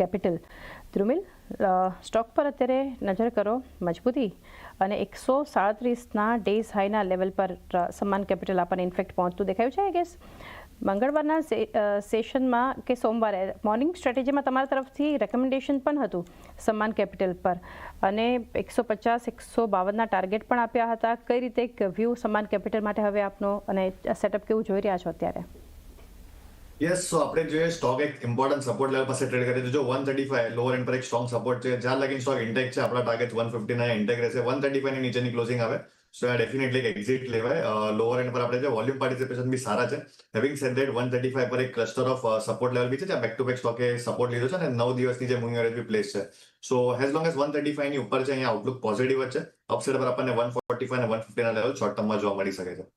Capital. Dhrumil stock પર અત્યારે નજર કરો મજબૂતી અને એકસો સાડત્રીસના ડેઝ હાઈના લેવલ પર સમાન કેપિટલ આપણને ઇન્ફેક્ટ પહોંચતું દેખાયું છે આઈ ગેસ મંગળવારના સેશનમાં કે સોમવારે મોર્નિંગ સ્ટ્રેટેજીમાં તમારા તરફથી રેકમેન્ડેશન પણ હતું સમાન કેપિટલ પર. અને એકસો પચાસ, એકસો બાવનના ટાર્ગેટ પણ આપ્યા હતા. કઈ રીતે વ્યૂ સમાન કેપિટલ માટે હવે આપનો અને સેટઅપ કેવું જોઈ રહ્યા છો અત્યારે? યસ સો આપણે જોઈએ સ્ટોક એક ઇમ્પોર્ટન્ટ સપોર્ટ લેવલ પાસે ટ્રેડ કરીએ તો જો one thirty five lower end પર એક સ્ટ્રોંગ સપોર્ટ છે. જ્યાં લગીન સ્ટોક ઇન્ટેક છે, આપણા target one fifty nine intact રહેશે. વન થર્ટી ફાઈવ નીચેની ક્લોઝિંગ આવે. સો આ ડેફિનેટલી એક એક્ઝિટ લેવાય. લોઅર એન્ડ પર આપણે જે વોલ્યુમ પાર્ટિસિપેશન બી સારા છે. Having said that one thirty five પર એક ક્લસ્ટર ઓફ સપોર્ટ લેવલ બી છે, જ્યાં બેક ટુ બેક સ્ટોકે સપોર્ટ લીધો છે અને નવ દિવસની જે મૂવિંગ એવરેજ બી પ્લેસ છે. So as long as one thirty ફાઈવની ઉપર છે, અહીંયા આઉટલુક પોઝિટિવ જ છે. અપસાઇડ પર આપણને વન ફોર્ટી ફાઈવ અને વન ફિફ્ટીના લેવલ શોર્ટ ટર્મમાં જોવા મળી શકે છે.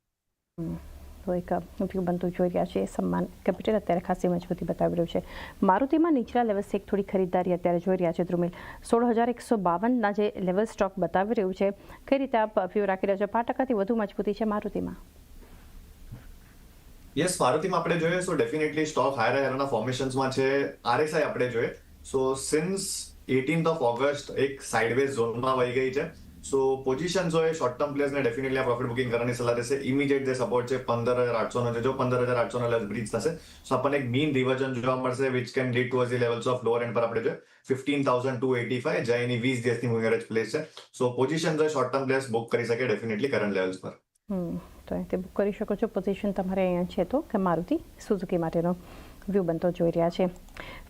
તો એક ઉપયોગ બનતું જોઈ રહ્યા છે. સન્માન કેપિટલ અત્યારે ખાસી મજબૂતી બતાવી રહ્યું છે. મારુતિમાં નીચલા લેવલ્સ એક થોડી ખરીદદારી અત્યારે જોઈ રહ્યા છે ધ્રુમિલ. સોળ હજાર એકસો બાવનના જે લેવલ સ્ટોક બતાવી રહ્યું છે, કઈ રીતે આપ વ્યૂ રાખી રહ્યા છો? પાંચ ટકાથી વધુ મજબૂતી છે મારુતિમાં. યસ મારુતિમાં આપણે જોઈએ સો ડેફિનેટલી સ્ટોક હાયર હાયરના ફોર્મેશન્સમાં છે. આરએસઆઈ આપણે જોઈએ. So since eighteenth of August એક સાઇડવેઝ ઝોનમાં વહી ગઈ છે. સો પોઝિશન હોય શોર્ટ ટર્મ પ્લેયર્સને ડેફિનેટલી આ પ્રોફિટ બુકિંગ કરવાની સલાહ રહેશે ઇમિડિયેટ જે સપોર્ટ છે પંદર હજાર આઠસો નો છે જો પંદર હજાર આઠસો નો લેવલ બ્રિજ થશે સો આપણને એક મીન રિવર્જન જોવા મળશે which can lead towards the levels of lower end પર આપણે જોઈએ fifteen thousand two eighty five જે એની વીસ દિવસની મૂવિંગ એવરેજ પ્લેસ છે સો પોઝિશન જો શોર્ટ ટર્મ પ્લેયર્સ બુક કરી શકે ડેફિનેટલી કરંટ લેવલ્સ પર તો અહીંથી બુક કરી શકો છો। પોઝિશન તમારે અહીંયા છે તો, કે મારુતિ સુઝુકી માટેનો. વ્યૂ બનતો જોઈ રહ્યા છે.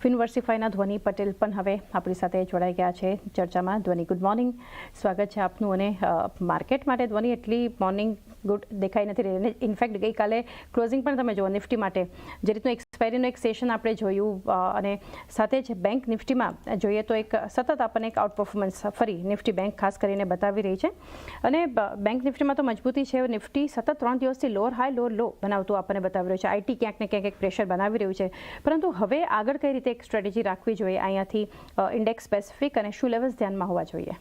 ફિનવર્સિફાઈના ધ્વનિ પટેલ પણ હવે આપણી સાથે જોડાઈ ગયા છે ચર્ચામાં. ધ્વનિ, ગુડ મોર્નિંગ. સ્વાગત છે આપનું અને માર્કેટ માટે ધ્વનિ. એટલી મોર્નિંગ ગુડ દેખાઈ નથી રહી ઇનફેક્ટ ગઈકાલે ક્લોઝિંગ પણ તમે જુઓ નિફ્ટી માટે. જે રીતનું એક્સપાયરીનું એક સેશન આપણે જોયું અને સાથે જ બેંક નિફ્ટીમાં જોઈએ તો એક સતત આપણને એક આઉટ પરફોર્મન્સ ફરી નિફ્ટી બેંક ખાસ કરીને બતાવી રહી છે. અને બેંક નિફ્ટીમાં તો મજબૂતી છે, નિફ્ટી સતત ત્રણ દિવસથી લોઅર હાઈ લોઅર લો બનાવતું આપણને બતાવી રહ્યું છે. આઈટી ક્યાંક ને ક્યાંક એક પ્રેશર બનાવી રહ્યું છે. પરંતુ હવે આગળ કઈ રીતે એક સ્ટ્રેટેજી રાખવી જોઈએ? અહીંયાથી ઇન્ડેક્સ સ્પેસિફિક અને શું લેવલ્સ ધ્યાનમાં હોવા જોઈએ?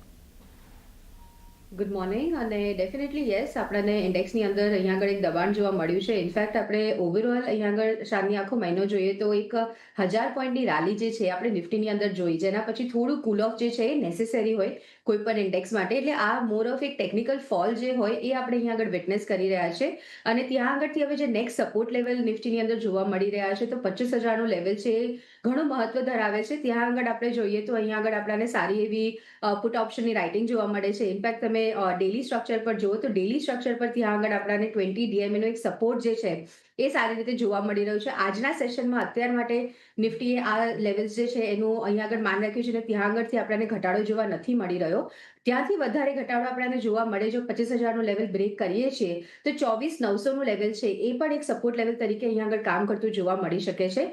ગુડ મોર્નિંગ અને ડેફિનેટલી યસ આપણને ઇન્ડેક્સની અંદર અહીંયા આગળ એક દબાણ જોવા મળ્યું છે. ઇનફેક્ટ આપણે ઓવરઓલ અહીંયા આગળ શાનની આખો મહિનો જોઈએ તો એક હજાર પોઈન્ટની રાલી જે છે, આપણે નિફ્ટીની અંદર જોઈ. જેના પછી થોડું કુલ ઓફ જે છે એ નેસેસરી હોય કોઈ પણ ઇન્ડેક્સ માટે. એટલે આ મોર ઓફ એક ટેકનિકલ ફોલ જે હોય એ આપણે અહીંયા આગળ વિટનેસ કરી રહ્યા છે. અને ત્યાં આગળથી હવે જે નેક્સ્ટ સપોર્ટ લેવલ નિફ્ટીની અંદર જોવા મળી રહ્યા છે, તો પચીસ હજારનું લેવલ છે એ ઘણું મહત્વ ધરાવે છે. ત્યાં આગળ આપણે જોઈએ તો અહીંયા આગળ આપણને સારી એવી પુટ ઓપ્શનની રાઇટિંગ જોવા મળે છે. ઇનફેક્ટ તમે ડેલી સ્ટ્રક્ચર પર જુઓ તો ડેલી સ્ટ્રક્ચર પર ત્યાં આગળ આપણને ટ્વેન્ટી ડીએમએનો એક સપોર્ટ જે છે, એ સારી રીતે જોવા મળી રહ્યું છે. આજના સેશનમાં અત્યાર માટે નિફ્ટીએ આ લેવલ્સ જે છે એનું અહીંયા આગળ માન રાખ્યું છે અને ત્યાં આગળથી આપણને ઘટાડો જોવા નથી મળી રહ્યો. ત્યાંથી વધારે ઘટાડો આપણને જોવા મળે જો પચીસ હજારનું લેવલ બ્રેક કરીએ છીએ, તો ચોવીસ નવસોનું લેવલ છે, એ પણ એક સપોર્ટ લેવલ તરીકે અહીંયા આગળ કામ કરતું જોવા મળી શકે છે.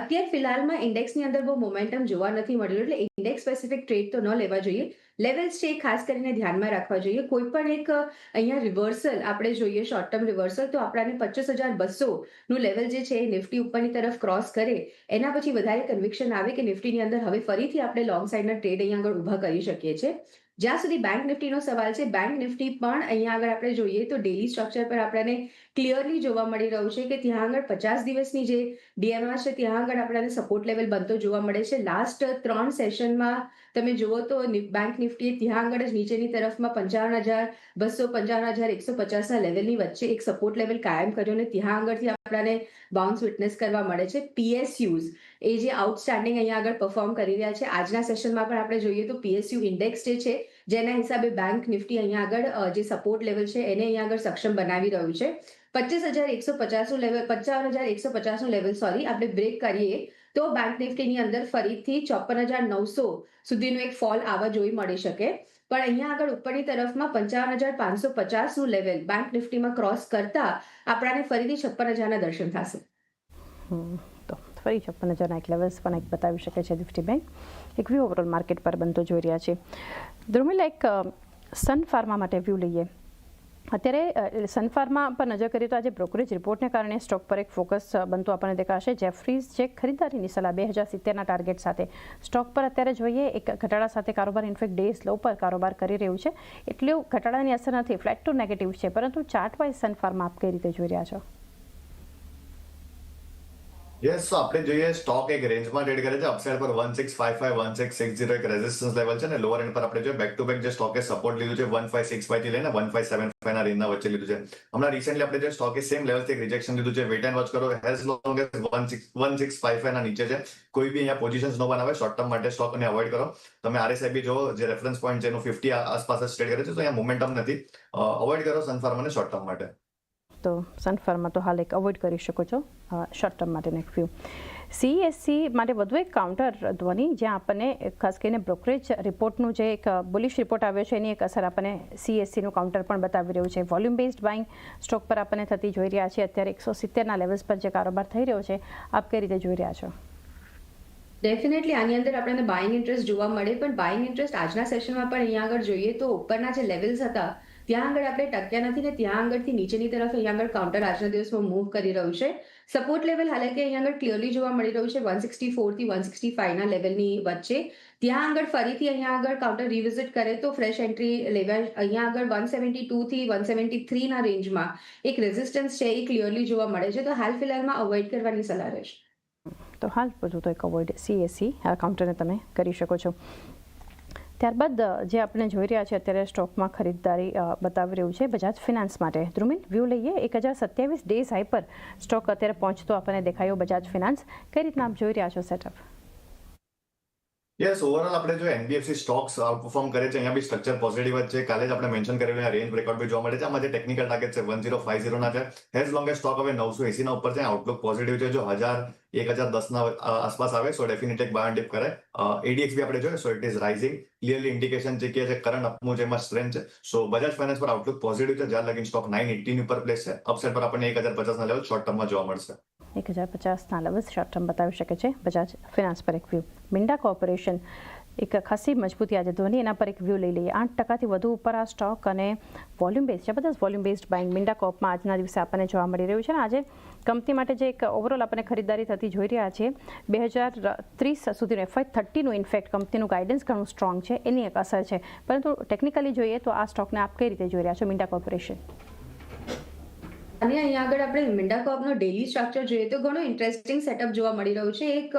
અત્યારે ફિલહાલમાં ઇન્ડેક્સની અંદર બહુ મોમેન્ટમ જોવા નથી મળ્યું એટલે ઇન્ડેક્સ સ્પેસિફિક ટ્રેડ તો ન લેવા જોઈએ. લેવલ્સ છે એ ખાસ કરીને ધ્યાનમાં રાખવા જોઈએ. કોઈ પણ એક અહીંયા રિવર્સલ આપણે જોઈએ શોર્ટ ટર્મ રિવર્સલ તો આપણાને પચીસ હજાર બસો નું લેવલ જે છે એ નિફ્ટી ઉપરની તરફ ક્રોસ કરે. એના પછી વધારે કન્વિક્શન આવે કે નિફ્ટીની અંદર હવે ફરીથી આપણે લોંગ સાઈડના ટ્રેડ અહીંયા આગળ ઊભા કરી શકીએ છીએ. જ્યાં સુધી બેંક નિફ્ટીનો સવાલ છે બેંક નિફ્ટી પણ અહીંયા આગળ આપણે જોઈએ તો ડેલી સ્ટ્રક્ચર પર આપણને ક્લિયરલી જોવા મળી રહ્યું છે કે ત્યાં આગળ પચાસ દિવસની જે ડીએમઆર છે, ત્યાં આગળ આપણને સપોર્ટ લેવલ બનતો જોવા મળે છે. લાસ્ટ ત્રણ સેશનમાં તમે જુઓ તો બેંક નિફ્ટીએ ત્યાં આગળ જ નીચેની તરફમાં પંચાવન હજાર, બસો પંચાવન હજાર, એકસો પચાસના લેવલની વચ્ચે એક સપોર્ટ લેવલ કાયમ કર્યો અને ત્યાં આગળથી આપણને બાઉન્સ વિટનેસ કરવા મળે છે. પીએસયુઝ એ જે આઉટસ્ટેન્ડિંગ અહીંયા આગળ પરફોર્મ કરી રહ્યા છે. આજના સેશનમાં પણ આપણે જોઈએ તો પીએસયુ ઇન્ડેક્સ જે છે, જેના હિસાબે બેંક નિફ્ટી અહીંયા આગળ જે સપોર્ટ લેવલ છે, એને અહીંયા આગળ સક્ષમ બનાવી રહ્યું છે. પચીસ હજાર એકસો પચાસનું લેવલ પચાવન હજાર એકસો પચાસનું લેવલ સોરી આપણે બ્રેક કરીએ તો બેંક નિફ્ટીની અંદર ફરીથી ચોપન હજાર નવસો સુધીનો એક ફોલ આવા જોઈ મળી શકે. પણ અહીંયા આગળ ઉપરની તરફમાં પંચાવન હજાર પાંચસો પચાસનું લેવલ બેંક નિફ્ટીમાં ક્રોસ કરતા આપણાને ફરીથી છપ્પન હજારના દર્શન થશે. ફરી છપ્પન હજારના એક લેવલ્સ પણ એક બતાવી શકે છે નિફ્ટી બેંક એક વ્યૂ ઓવરઓલ માર્કેટ પર બનતો જોઈ રહ્યા છે. ધ્રુમિલા એક સન ફાર્મા માટે વ્યૂ લઈએ. અત્યારે સનફાર્મા સન ફાર્મા પર નજર કરીએ તો આજે બ્રોકરેજ રિપોર્ટને કારણે સ્ટોક પર એક ફોકસ બનતું આપણને દેખાશે. જેફરીઝ જે ખરીદારીની સલાહ બે હજાર સિત્તેરના ટાર્ગેટ સાથે. સ્ટોક પર અત્યારે જોઈએ, એક ઘટાડા સાથે કારોબાર ઇનફેક્ટ ડેઝ લો પર કારોબાર કરી રહ્યું છે. એટલું ઘટાડાની અસર નથી ફ્લેટ ટુ નેગેટિવ છે, પરંતુ ચાર્ટ વાઇઝ સન ફાર્મા આપ કઈ રીતે જોઈ રહ્યા છો? યસ તો આપણે જોઈએ સ્ટોક એક રેન્જમાં ટ્રેડ કરે છે અપસાઇડ પર one six five five one six six zero એક રેઝિસ્ટન્સ લેવલ છે અને લોઅર એન્ડ પર આપણે જોઈએ બેક ટુ બેક જે સ્ટોકે સપોર્ટ લીધું છે વન ફાઈવ સિક્સ ફાઈવથી લઈને વન ફાઈવ સેવન ફાઈવ ના રેન્જના વચ્ચે લીધું છે હમણાં રિસેન્ટલી આપણે જે સ્ટોકે સેમ લેવલથી એક રિજેક્શન લીધું છે વેટ એન્ડ વોચ કરો as long as one six one six five five ના નીચે છે કોઈ બી અહીંયા પોઝિશન્સ ન બનાવે શોર્ટ ટર્મ માટે સ્ટોકને અવોઇડ કરો તમે આરએસઆઈબી જો જે રેફરન્સ પોઈન્ટ છે એનું ફિફ્ટી આસપાસ જ ટ્રેડ કરે છે તો અહીંયા મોમેન્ટમ નથી અવોઇડ કરો સનફાર્મને શોર્ટ ટર્મ માટે તો સનફાર્મા તો હાલ એક અવોઇડ કરી શકો છો શોર્ટ ટર્મ માટેનો એક વ્યૂ સીએસસી માટે વધુ એક કાઉન્ટર ધ્વનિ, જ્યાં આપણને ખાસ કરીને બ્રોકરેજ રિપોર્ટનું જે એક બુલિશ રિપોર્ટ આવ્યો છે, એની એક અસર આપણને સીએસસીનું કાઉન્ટર પણ બતાવી રહ્યું છે. વોલ્યુમ બેઝડ બાઇંગ સ્ટોક પર આપણને થતી જોઈ રહ્યા છે. અત્યારે એકસો સિત્તેરના લેવલ્સ પર જે કારોબાર થઈ રહ્યો છે, આપ કઈ રીતે જોઈ રહ્યા છો? ડેફિનેટલી આની અંદર આપણને બાઇંગ ઇન્ટરેસ્ટ જોવા મળે, પણ બાઇંગ ઇન્ટરેસ્ટ આજના સેશનમાં પણ અહીંયા આગળ જોઈએ તો ઉપરના જે લેવલ્સ હતા ત્યાં આગળ આપણે ટક્યા નથી ને ત્યાં આગળથી નીચેની તરફ અહીંયા આગળ કાઉન્ટર આજના દિવસમાં મૂવ કરી રહ્યું છે. સપોર્ટ લેવલ હાલાકી અહીંયા આગળ ક્લિયરલી જોવા મળી રહ્યું છે વન સિક્સટી ફોરથી વન સિક્સટી ફાઈવના લેવલની વચ્ચે. ત્યાં આગળ ફરીથી અહીંયા આગળ કાઉન્ટર રિવિઝિટ કરે તો ફ્રેશ એન્ટ્રી લેવા અહીંયા આગળ વન સેવન્ટી ટુથી વન સેવન્ટી થ્રીના રેન્જમાં એક રેઝિસ્ટન્સ છે, એ ક્લિયરલી જોવા મળે છે. તો હાલ ફિલહાલમાં અવોઇડ કરવાની સલાહ રહેશે. તો હાલ બધું તો એક અવોઇડ સીએસસી આ કાઉન્ટરને તમે કરી શકો છો. ત્યારબાદ જે આપણે જોઈ રહ્યા છે અત્યારે સ્ટોકમાં ખરીદદારી બતાવી રહ્યું છે બજાજ ફિનાન્સ માટે. ધ્રુમિલ વ્યૂ લઈએ. એક હજાર સત્યાવીસ ડેઝ હાઈ પર સ્ટોક અત્યારે પહોંચતો આપણને દેખાયો બજાજ ફિનાન્સ. કઈ રીતના આપ જોઈ રહ્યા છો સેટઅપ? યસ ઓવરઓલ આપણે જો એનબીએફસી સ્ટોક્સ આઉટપરફોર્મ કરે છે, અહીંયા બી સ્ટ્રક્ચર પોઝિટિવ જ છે. કાલે જ આપણે મેન્શન કરેલું રેન્જ બ્રેકઆઉટ બી જોવા મળે છે. આમાં જે ટેકનિકલ ટાર્ગેટ છે વન ઝીરો ફાઈવ ઝીરો ના છે. હેઝ લોંગ સ્ટોક હવે નવસો એસી ના ઉપર છે આઉટલુક પોઝિટિવ છે. જો હજાર એક હજાર દસ ના આસપાસ આવે સો ડેફિનેટ એક બાયન ડીપ કરાય એડીએક્સ બી આપણે જોઈએ so it is rising clearly indication છે કે જે કરંટ અપમૂવ છે, એમાં સ્ટ્રેન્થ છે. સો બજાજ ફાઇનાન્સ પર આઉટલુક પોઝિટિવ છે, જ્યાં લગીન સ્ટોક નાઇન એટીની ઉપર પ્લેસ છે. અપસાઇડ પર આપણને એક હજાર પચાસના લેવલ શોર્ટ ટર્મમાં જોવા મળશે. એક હજાર પચાસના લેવલ શોર્ટ ટર્મ બતાવી શકે છે બજાજ ફિનાન્સ પર એક વ્યૂ મિન્ડા કોર્પોરેશન એક ખાસી મજબૂતી આજે ધોની એના પર એક વ્યૂ લઈ લઈએ. આઠ ટકાથી વધુ ઉપર આ સ્ટોક અને વોલ્યુમ બેઝ જબરદસ્ત વોલ્યુમ બેઝડ બાઇંગ મિન્ડા કોપમાં આજના દિવસે આપણને જોવા મળી રહ્યું છે અને આજે કંપની માટે જે એક ઓવરઓલ આપણે ખરીદદારી થતી જોઈ રહ્યા છે, બે હજાર ત્રીસ સુધીનું એફઆઈ થર્ટીનું ઇન્ફેક્ટ કંપનીનું ગાઈડન્સ ઘણું સ્ટ્રોંગ છે, એની એક અસર છે. પરંતુ ટેકનિકલી જોઈએ તો આ સ્ટોકને આપ કઈ રીતે જોઈ રહ્યા છો મિન્ડા કોર્પોરેશન અને અહીંયા આગળ આપણે મિન્ડા કોપનો ડેલી સ્ટ્રક્ચર જોઈએ તો ઘણો ઇન્ટરેસ્ટિંગ સેટઅપ જોવા મળી રહ્યું છે. એક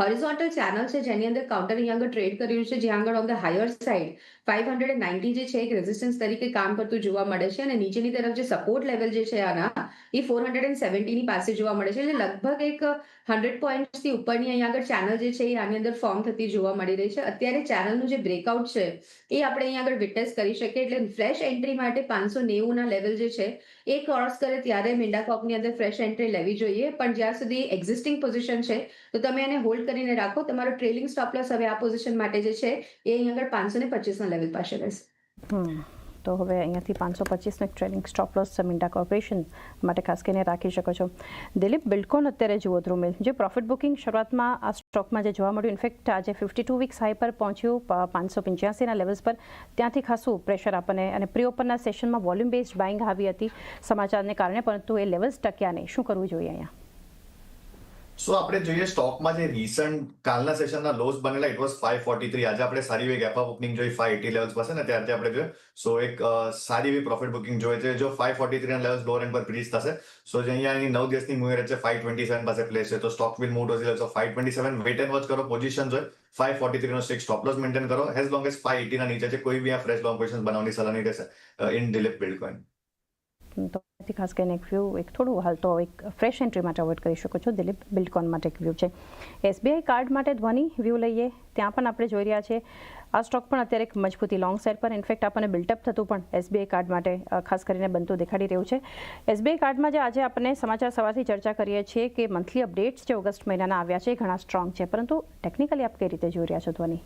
હોરિઝોન્ટલ ચેનલ છે, જેની અંદર કાઉન્ટર અહીંયા આગળ ટ્રેડ કર્યું છે, જ્યાં આગળ on the higher side five hundred ninety જે છે, એક રેઝિસ્ટન્સ તરીકે કામ કરતું જોવા મળે છે, અને નીચેની તરફ જે સપોર્ટ લેવલ જે છે આના, એ ફોર હંડ્રેડ એન્ડ સેવન્ટીની પાસે જોવા મળે છે, એટલે લગભગ એક હંડ્રેડથી ઉપરની અહીંયા આગળ ચેનલ જે છે એ આની અંદર ફોર્મ થતી જોવા મળી રહી છે. અત્યારે ચેનલનું જે બ્રેકઆઉટ છે, એ આપણે અહીંયા આગળ વિટનેસ કરી શકીએ. એટલે ફ્રેશ એન્ટ્રી માટે પાંચસો નેવુંના લેવલ જે છે, એ ક્રોસ કરે ત્યારે મીંડા કોપની અંદર ફ્રેશ એન્ટ્રી લેવી જોઈએ. પણ જ્યાં સુધી એક્ઝિસ્ટિંગ પોઝિશન છે, તો તમે એને હોલ્ડ કરીને રાખો. તમારો ટ્રેલિંગ સ્ટોપલોસ હવે આ પોઝિશન માટે જે છે, એ અહીંયા આગળ પાંચસો ને પચીસના લેવલ પાસે રહેશે. તો હવે અહીંયાથી પાંચસો પચીસનો એક trading stop loss Minda corporation માટે. ખાસ કરીને રાખી શકો છો. દિલીપ બિલ્ડકોન અત્યારે જુઓ ધ્રુમિલ જે પ્રોફિટ બુકિંગ શરૂઆતમાં આ સ્ટોકમાં જે જોવા મળ્યું ઇનફેક્ટ આજે ફિફ્ટી ટુ વીક્સ હાઈ પર પહોંચ્યું પાંચસો પંચ્યાસીના લેવલ્સ પર. ત્યાંથી ખાસું પ્રેશર આપણને અને પ્રી ઓપનના સેશનમાં વોલ્યુમ બેઝડ બાઇંગ આવી હતી સમાચારને કારણે, પરંતુ એ લેવલ્સ ટક્યા નહીં. શું કરવું જોઈએ અહીંયા? સો આપણે જોઈએ સ્ટોકમાં જે રિસન્ટ કાલના સેશનના લોસ બનેલા it was five forty three આજે આપણે સારી એવી ગેપ ઓપનિંગ જોઈ ફાઈવ એટી લેવલ્સ પાસે ને ત્યારથી આપણે જોઈએ. સો એક સારી એવી પ્રોફિટ બુકિંગ જોઈએ છે, જો five forty three levels lower end પર બ્રિજ થશે. સો જે અહીંયા એની નવ દિવસની મૂવી છે ફાઈવ ટ્વેન્ટી સેવન પાસે પ્લેસ છે. તો stock will move to of five twenty seven wait and watch કરો પોઝિશન જોઈએ ફાઈવ ફોર્ટી થ્રી નો સ્ટિક સ્ટોપ લોસ મેન્ટેન કરો. એઝ લોંગ એઝ ફાઈવ એટીના નીચે છે, કોઈ બી આ ફ્રેશ લોંગ પોઝિશન બનાવવાની સલાહ નહીં રહેશે ઇન ડિલિપ બિલ્ડ કોઈન તો ખાસ કરીને એક વ્યૂ એક થોડું હાલ તો એક ફ્રેશ એન્ટ્રી માટે અવોઇડ કરી શકો છો, દિલીપ બિલ્ડકોન માટે એક વ્યૂ છે. એસબીઆઈ કાર્ડ માટે ધ્વનિ વ્યૂ લઈએ, ત્યાં પણ આપણે જોઈ રહ્યા છે. આ સ્ટોક પણ અત્યારે એક મજબૂતી લોંગ સાઇડ પર ઇનફેક્ટ આપણને બિલ્ટઅપ થતું પણ એસબીઆઈ કાર્ડ માટે ખાસ કરીને બનતું દેખાડી રહ્યું છે. એસબીઆઈ કાર્ડમાં જે આજે આપણે સમાચાર સવારથી ચર્ચા કરીએ છીએ કે મંથલી અપડેટ્સ જે ઓગસ્ટ મહિનાના આવ્યા છે એ ઘણા સ્ટ્રોંગ છે, પરંતુ ટેકનિકલી આપ કઈ રીતે જોઈ રહ્યા છો ધ્વનિ?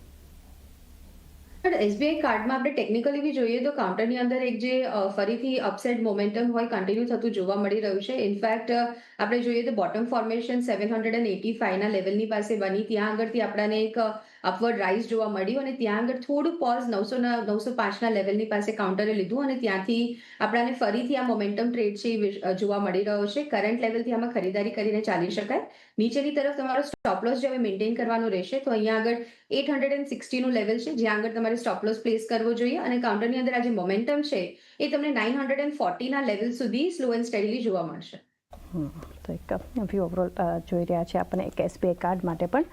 એસબીઆઈ કાર્ડમાં આપણે ટેકનિકલી બી જોઈએ તો કાઉન્ટરની અંદર એક જે ફરીથી અપસેટ મોમેન્ટમ હોય કન્ટિન્યુ થતું જોવા મળી રહ્યું છે. ઇનફેક્ટ આપણે જોઈએ તો bottom formation seven hundred and eighty ફાઈવના લેવલની પાસે બની. ત્યાં આગળથી આપણાને એક અપવર્ડ રાઇઝ જોવા મળ્યું અને ત્યાં આગળ થોડું પોઝ નવસો નવસો પાંચના લેવલની પાસે કાઉન્ટરે લીધું અને ત્યાંથી આપણાને ફરીથી આ મોમેન્ટમ ટ્રેડ છે જોવા મળી રહ્યો છે. કરંટ લેવલથી આમાં ખરીદારી કરીને ચાલી શકાય. નીચેની તરફ તમારો સ્ટોપ લોસ જે હવે મેન્ટેન કરવાનો રહેશે, તો અહીંયા આગળ એટ હંડ્રેડ એન્ડ સિક્સટીનું લેવલ છે. જ્યાં આગળ તમારે સ્ટોપ લોસ પ્લેસ કરવો જોઈએ અને કાઉન્ટરની અંદર આ જે મોમેન્ટમ છે એ તમને નાઇન હંડ્રેડ એન્ડ ફોર્ટીના લેવલ સુધી સ્લો એન્ડ સ્ટેડીલી જોવા મળશે. તો એક વ્યૂ ઓવરઓલ જોઈ રહ્યા છે આપણને એક એસબીઆઈ કાર્ડ માટે પણ.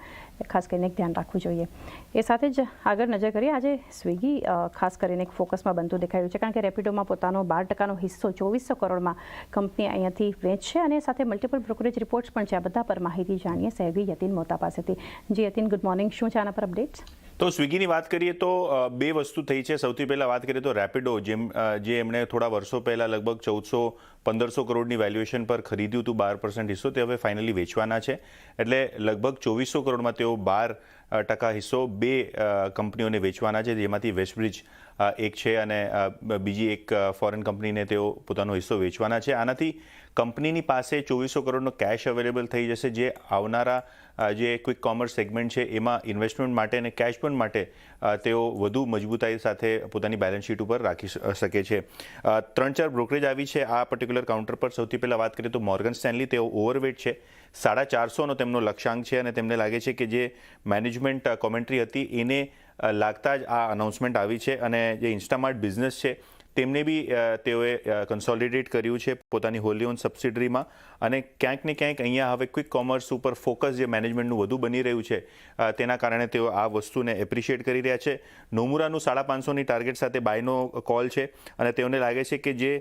ખાસ કરીને ધ્યાન રાખવું જોઈએ. એ સાથે જ આગળ નજર કરીએ, આજે સ્વિગી ખાસ કરીને એક ફોકસમાં બનતું દેખાયું છે. કારણ કે રેપિડોમાં પોતાનો બાર ટકાનો હિસ્સો ચોવીસો કરોડમાં કંપની અહીંયાથી વેચશે અને સાથે મલ્ટિપલ બ્રોકરેજ રિપોર્ટ્સ પણ છે. આ બધા પર માહિતી જાણીએ. સહેવી યતીન મોતા પાસેથી. જી યતિન ગુડ મોર્નિંગ શું છે આના પર અપડેટ્સ તો સ્વિગીની વાત કરીએ તો બે વસ્તુ થઈ છે. સૌથી પહેલાં વાત કરીએ તો રેપિડો, જેમ જે એમણે થોડા વર્ષો પહેલાં લગભગ ચૌદસો, પંદરસો કરોડની વેલ્યુએશન પર ખરીદ્યું હતું બાર પર્સન્ટ હિસ્સો, તે હવે ફાઇનલી વેચવાના છે. એટલે લગભગ ચોવીસો કરોડમાં તેઓ બાર ટકા હિસ્સો બે કંપનીઓને વેચવાના છે, જેમાંથી વેસ્ટબ્રિજ એક છે અને બીજી એક ફોરેન કંપનીને તેઓ પોતાનો હિસ્સો વેચવાના છે. આનાથી કંપનીની પાસે ચોવીસો કરોડનો કેશ અવેલેબલ થઈ જશે. જે આવનારા જે ક્વિક કોમર્સ સેગમેન્ટ છે, એમાં ઇન્વેસ્ટમેન્ટ માટે અને કેશ પણ માટે તેઓ વધુ મજબૂતાઈ સાથે પોતાની બેલેન્સ શીટ ઉપર રાખી શકે છે. ત્રણ ચાર બ્રોકરેજ આવી છે. આ પર્ટિક્યુલર કાઉન્ટર પર સૌથી પહેલાં વાત કરીએ તો મોર્ગન સ્ટેનલી તેઓ ઓવરવેટ છે. સાડા ચારસોનો તેમનો લક્ષ્યાંક છે અને તેમને લાગે છે કે જે મેનેજમેન્ટ કોમેન્ટ્રી હતી, એને લાગતા જ આ અનાઉન્સમેન્ટ આવી છે અને જે ઇન્સ્ટામાર્ટ બિઝનેસ છે, તેમને બી તેઓએ કન્સોલિડેટ કર્યું છે પોતાની હોલી ઓન સબસિડરીમાં અને ક્યાંક ને ક્યાંક અહીંયા હવે ક્વિક કોમર્સ ઉપર ફોકસ જે મેનેજમેન્ટનું વધુ બની રહ્યું છે તેના કારણે તેઓ આ વસ્તુને એપ્રિશિએટ કરી રહ્યા છે. નોમુરાનું સાડા પાંચસોની ટાર્ગેટ સાથે બાયનો કોલ છે અને તેઓને લાગે છે કે જે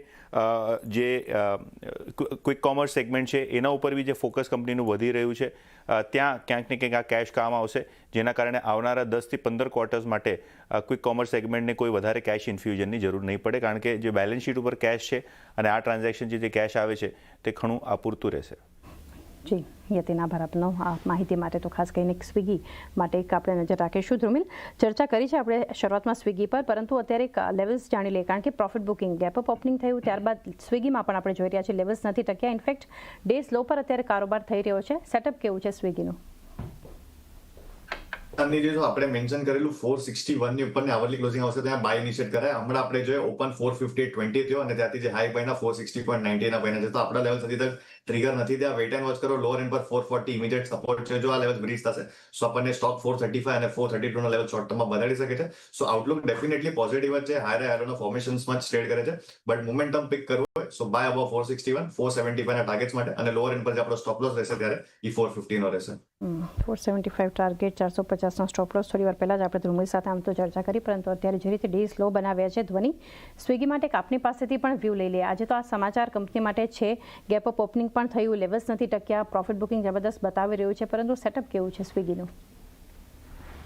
જે ક્વિક કોમર્સ સેગમેન્ટ છે, એના ઉપર બી જે ફોકસ કંપનીનું વધી રહ્યું છે. ત્યાં ક્યાંક ને ક્યાંક આ કેશ કામ આવશે, જેના કારણે આવનારા દસથી પંદર ક્વાર્ટર્સ માટે ક્વિક કોમર્સ સેગમેન્ટને કોઈ વધારે કેશ ઇન્ફ્યુઝનની જરૂર નહીં પડે, કારણ કે જે બેલેન્સ શીટ ઉપર કેશ છે અને આ ટ્રાન્ઝેક્શન જે કેશ આવે છે, તે ઘણું અપૂરતું રહેશે. જી યતિન આભાર આપનો આ માહિતી માટે તો ખાસ કરીને સ્વિગી માટે એક આપણે નજર રાખીશું. ધ્રુમિલ, ચર્ચા કરી છે આપણે શરૂઆતમાં સ્વિગી પર, પરંતુ અત્યારે લેવલ્સ જાણી લઈએ, કારણ કે profit booking gap up opening થયું, ત્યારબાદ સ્વિગીમાં પણ આપણે જોઈ રહ્યા છીએ લેવલ્સ નથી ટક્યા. ઇનફેક્ટ ડે સ્લો પર અત્યારે કારોબાર થઈ રહ્યો છે. સેટઅપ કેવું છે સ્વિગીનું? ની જે આપણે મેન્શન કરેલું ફોર સિક્સટી વનની ઉપરની આવરલી ક્લોઝિંગ આવશે ત્યાં બાય ઇનિશિયેટ કરાય. હમણાં આપણે જોઈએ ઓપન ફોર ફિફ્ટી ટ્વેન્ટી થયો, અને ત્યાંથી જે હાઈ પાઈના ફોર સિક્સટી પોઈન્ટ નાઇન્ટી ના પાઈના છે, તો આપણા લેવલ સુધી તક ટ્રિગર નથી ત્યાં વેટ એન્ડ વોચ કરો. લોઅર એન્ડ પર ફોર ફોર્ટી ઇમિડિયેટ સપોર્ટ છે. જો આ લેવલ બ્રિજ થશે સો આપણને સ્ટોક ફોર થર્ટી ફાઈવ અને ફોર થર્ટી ટુ નો લેવલ શોર્ટ ટર્મમાં વધારી શકે છે. સો આઉટલુક ડેફિનેટલી પોઝિટિવ જ છે. હાયર એરોના ફોર્મેશન્સમાં જ ટ્રેડ કરે છે. બટ મોમેન્ટમ પિક કરવું હોય so buy above four sixty one four seventy five ના ટાર્ગેટ્સ માટે. અને લોઅર એન્ડ પર જે આપણો સ્ટોપ લોસ રહેશે ત્યારે એ ફોર ફિફ્ટી નો રહેશે. ફોર સેવન્ટી ફાઇવ ટાર્ગેટ ચારસો પચાસનો સ્ટોપ લોસ થોડી વાર પહેલાં જ આપણે ધ્રુમિલ સાથે આમ તો ચર્ચા કરી, પરંતુ અત્યારે જે રીતે ડે સ્લો બનાવ્યા છે, ધ્વનિ, સ્વિગી માટે કાપની પાસેથી પણ વ્યૂ લઈ લે આજે તો આ સમાચાર કંપની માટે છે. ગેપ અપ ઓપનિંગ પણ થયું. લેવલ્સ નથી ટક્યા. પ્રોફિટ બુકિંગ જબરદસ્ત બતાવી રહ્યું છે. પરંતુ સેટઅપ કેવું છે સ્વિગીનું?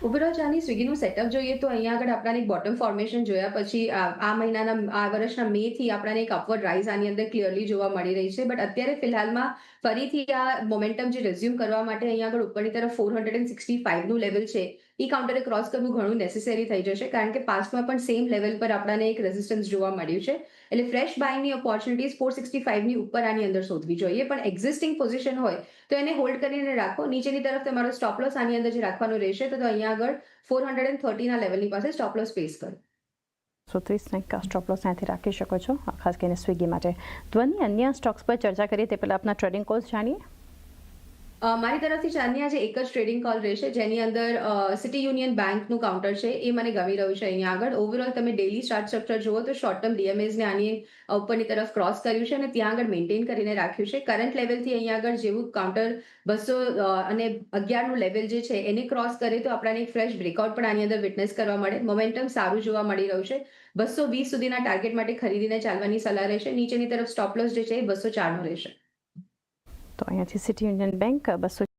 ઓવરઓલ ચાની સ્વિગીનું સેટઅપ જોઈએ તો અહીંયા આગળ આપણાને એક બોટમ ફોર્મેશન જોયા પછી આ મહિનાના, આ વર્ષના મે થી આપણાને એક અપવર્ડ રાઇઝ આની અંદર ક્લિયરલી જોવા મળી રહી છે. બટ અત્યારે ફિલહાલમાં ફરીથી આ મોમેન્ટમ જે રિઝ્યુમ કરવા માટે અહીંયા આગળ ઉપરની તરફ ફોર હંડ્રેડ એન્ડ સિક્સટી ફાઇવનું લેવલ છે. એ કાઉન્ટરે ક્રોસ કરવું ઘણું નેસેસરી થઈ જશે, કારણ કે પાસ્ટમાં પણ સેમ લેવલ પર આપણને એક રેઝિસ્ટન્સ જોવા મળ્યું છે. એટલે ફ્રેશ બાયની ઓપોર્ચ્યુનિટીઝ ફોર સિક્સટી ફાઇવની ઉપર આની અંદર શોધવી જોઈએ. પણ એક્ઝિસ્ટિંગ પોઝિશન હોય, તો એને હોલ્ડ કરીને રાખો. નીચેની તરફ તમારો સ્ટોપ આની અંદર જે રાખવાનો રહેશે, તો અહીંયા આગળ ફોર હંડ્રેડ એન્ડ થર્ટીના લેવલની પાસે સ્ટોપ લોસ સ્પેસ કરો. સો ત્રીસને સ્ટોપ લોસ ત્યાંથી રાખી શકો છો. ખાસ કરીને સ્વિગી માટે. ધ્વનિ અન્ય સ્ટોક્સ પર ચર્ચા કરીએ તે પહેલાં આપના ટ્રેડિંગ કોલ્સ જાણીએ. મારી તરફથી ચાંદની આજે એક જ ટ્રેડિંગ કોલ રહેશે, જેની અંદર સિટી યુનિયન બેંકનું કાઉન્ટર છે, એ મને ગમી રહ્યું છે અહીંયા આગળ. ઓવરઓલ તમે ડેલી સ્ટાર્ટ સ્ટ્રક્ચર જુઓ તો શોર્ટ ટર્મ ડીએમએસને આની ઉપરની તરફ ક્રોસ કર્યું છે અને ત્યાં આગળ મેન્ટેન કરીને રાખ્યું છે. કરંટ લેવલથી અહીંયા આગળ જેવું કાઉન્ટર બસો અને અગિયારનું લેવલ જે છે એને ક્રોસ કરે તો આપણાને એક ફ્રેશ બ્રેકઆઉટ પણ આની અંદર વિટનેસ કરવા મળે. મોમેન્ટમ સારું જોવા મળી રહ્યું છે. બસો વીસ સુધીના ટાર્ગેટ માટે ખરીદીને ચાલવાની સલાહ રહેશે. નીચેની તરફ સ્ટોપ લોસ જે છે એ બસો ચારનો રહેશે. તો અહીંયાથી સિટી યુનિયન બેંક બસો